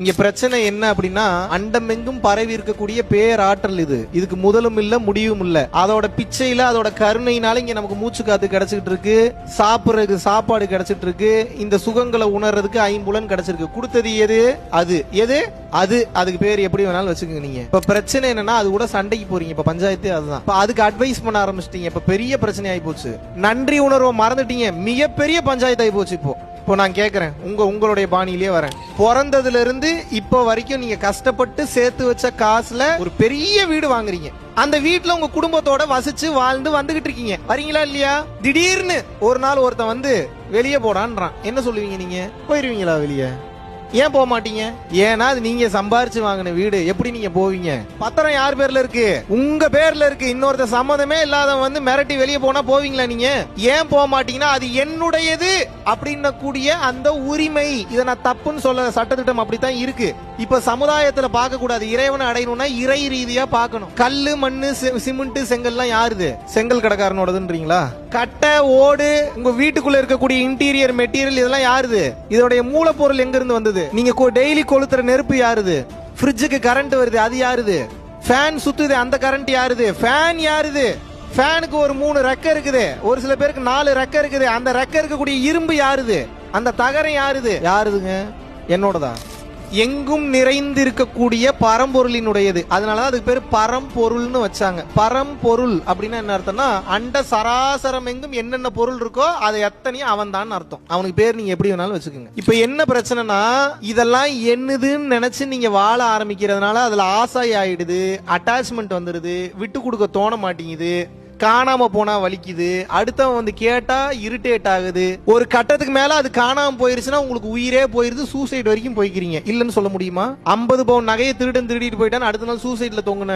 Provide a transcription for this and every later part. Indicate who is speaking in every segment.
Speaker 1: இங்க பிரச்சனை என்ன அப்படின்னா அண்டமெங்கும் பரவி இருக்கக்கூடிய பேராற்றல் இது. இதுக்கு முதலும் இல்ல முடிவும் இல்ல. அதோட பிச்சையில அதோட கருணையினால இங்க நமக்கு மூச்சு காத்து கிடைச்சிட்டு இருக்கு. சாப்பிடுறதுக்கு சாப்பாடு கிடைச்சிட்டு இருக்கு. இந்த சுகங்களை உணர்றதுக்கு ஐம்புலன் கிடைச்சிருக்கு. கொடுத்தது எது? அது. எது? அது. அதுக்கு பேர் எப்படி வேணாலும் வச்சுக்கோங்க நீங்க. இப்ப பிரச்சனை என்னன்னா அது கூட சண்டைக்கு போறீங்க. இப்ப பஞ்சாயத்து அதுதான். இப்ப அதுக்கு அட்வைஸ் பண்ண ஆரம்பிச்சிட்டீங்க. இப்ப பெரிய பிரச்சனை ஆகி போச்சு. நன்றி உணர்வை மறந்துட்டீங்க. மிகப்பெரிய பஞ்சாயத்து ஆகி போச்சு இப்போ. இப்போ நான் கேட்குறேன் உங்கள் உங்களுடைய பாணியிலேயே வரேன். பிறந்ததுலேருந்து இப்போ வரைக்கும் நீங்கள் கஷ்டப்பட்டு சேர்த்து வச்ச காசில் ஒரு பெரிய வீடு வாங்குறீங்க. அந்த வீட்டில் உங்கள் குடும்பத்தோட வசிச்சு வாழ்ந்து வந்துகிட்டு இருக்கீங்க. வரீங்களா இல்லையா? திடீர்னு ஒரு நாள் ஒருத்தன் வந்து வெளியே போடான்றான். என்ன சொல்லுவீங்க நீங்கள் போயிடுவீங்களா வெளியே? ஏன் போக மாட்டீங்க? ஏன்னா அது நீங்க சம்பாரிச்சு வாங்கின வீடு. எப்படி நீங்க போவீங்க? பத்திரம் யார் பேர்ல இருக்கு? உங்க பேர்ல இருக்கு. இன்னொருத்த சம்மதமே இல்லாத வந்து மிரட்டி வெளியே போனா போவீங்களா நீங்க? ஏன் போக மாட்டீங்கன்னா அது என்னுடையது அப்படின்னு கூடிய அந்த உரிமை. இதை நான் தப்புன்னு சொல்ல சட்டத்திட்டம் அப்படித்தான் இருக்கு. இப்ப சமுதாயத்துல பார்க்க கூடாது இறைவனை அடையணும்னா இறை ரீதியா பார்க்கணும். கல்லு மண்ணு சி- சிமெண்ட் செங்கல்லாம் யாருது செங்கல் கடைக்காரனோடதுன்றீங்களா? கட்டை ஓடு உங்க வீட்டுக்குள்ள இருக்கக்கூடிய இன்டீரியர் மெட்டீரியல் இதெல்லாம் யாருது இதோடைய மூலப்பொருள் எங்க இருந்து வந்தது? நீங்க டெய்லி கொளுத்துற நெருப்பு யாருது? ஃப்ரிட்ஜுக்கு கரண்ட் வருது அது யாருது? ஃபேன் சுத்துது அந்த கரண்ட் யாருது? ஃபேன் யாருது? ஃபேனுக்கு ஒரு மூணு ரெக்க இருக்குது. ஒரு சில பேருக்கு நாலு ரெக்க இருக்குது. அந்த ரெக்க இருக்கக்கூடிய இரும்பு யாருது? அந்த தகரம் யாருது? யாருதுங்க? என்னோடதா? எங்கும் நிறைந்திருக்கக்கூடிய பரம்பொருளினுடையது. அதனால தான் அதுக்கு பேர் பரம்பொருள்னு வச்சாங்க. பரம்பொருள் அப்படின்னா என்ன அர்த்தம்னா அண்ட சராசரம் எங்கும் என்னென்ன பொருள் இருக்கோ அதை எத்தனையும் அவன் தான் அர்த்தம். அவனுக்கு பேர் நீங்க எப்படி வேணாலும் வச்சுக்கோங்க. இப்போ என்ன பிரச்சனைனா இதெல்லாம் என்னதுன்னு நினைச்சு நீங்க வாழ ஆரம்பிக்கிறதுனால அதுல ஆசை ஆயிடுது அட்டாச்மெண்ட் வந்துடுது விட்டு கொடுக்க தோண மாட்டேங்குது காணாம போனா வலிக்குது. அடுத்தவன் வந்து கேட்டா இரிட்டேட் ஆகுது. ஒரு கட்டத்துக்கு மேல அது காணாம போயிருச்சுன்னா உங்களுக்கு உயிரே போயிருது சூசைட் வரைக்கும் போய்க்கிறீங்க. இல்லன்னு சொல்ல முடியுமா? ஐம்பது பவுன் நகையை திருடன் திருடிட்டு போயிட்டான்னு அடுத்த நாள் சூசைட்ல தொங்குன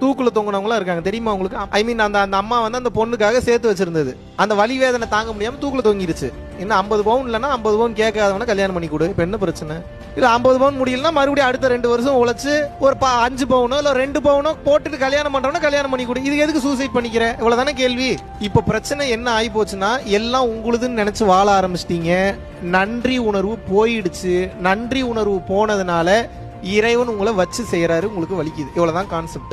Speaker 1: தூக்குல தொங்கினவங்களாம் இருக்காங்க. தெரியுமா உங்களுக்கு? ஐ மீன் அந்த அந்த அம்மா வந்து அந்த பொண்ணுக்காக சேர்த்து வச்சிருந்தது. அந்த வலி வேதனை தாங்க முடியாம தூக்குல தொங்கிருச்சு. இன்னும் ஐம்பது பவுன் இல்லைன்னா ஐம்பது பவுன் கேட்காதவன கல்யாணம் பண்ணி கொடு. இப்போ என்ன பிரச்சனை? இல்லை ஐம்பது பவுன் முடியலன்னா மறுபடியும் அடுத்த ரெண்டு வருஷம் உழைச்சு ஒரு ப- அஞ்சு பவுனோ இல்லை ரெண்டு பவுனோ போட்டுட்டு கல்யாணம் பண்ணுறவனா கல்யாணம் பண்ணி கொடு. இது எதுக்கு சூசைட் பண்ணிக்கிற? இவ்வளவுதானே கேள்வி. இப்போ பிரச்சனை என்ன ஆகி போச்சுன்னா எல்லாம் உங்களுதுன்னு நினச்சி வாழ ஆரம்பிச்சிட்டீங்க. நன்றி உணர்வு போயிடுச்சு. நன்றி உணர்வு போனதுனால இறைவன் உங்களை வச்சு செய்கிறாரு உங்களுக்கு வலிக்குது. இவ்வளோதான் கான்செப்ட்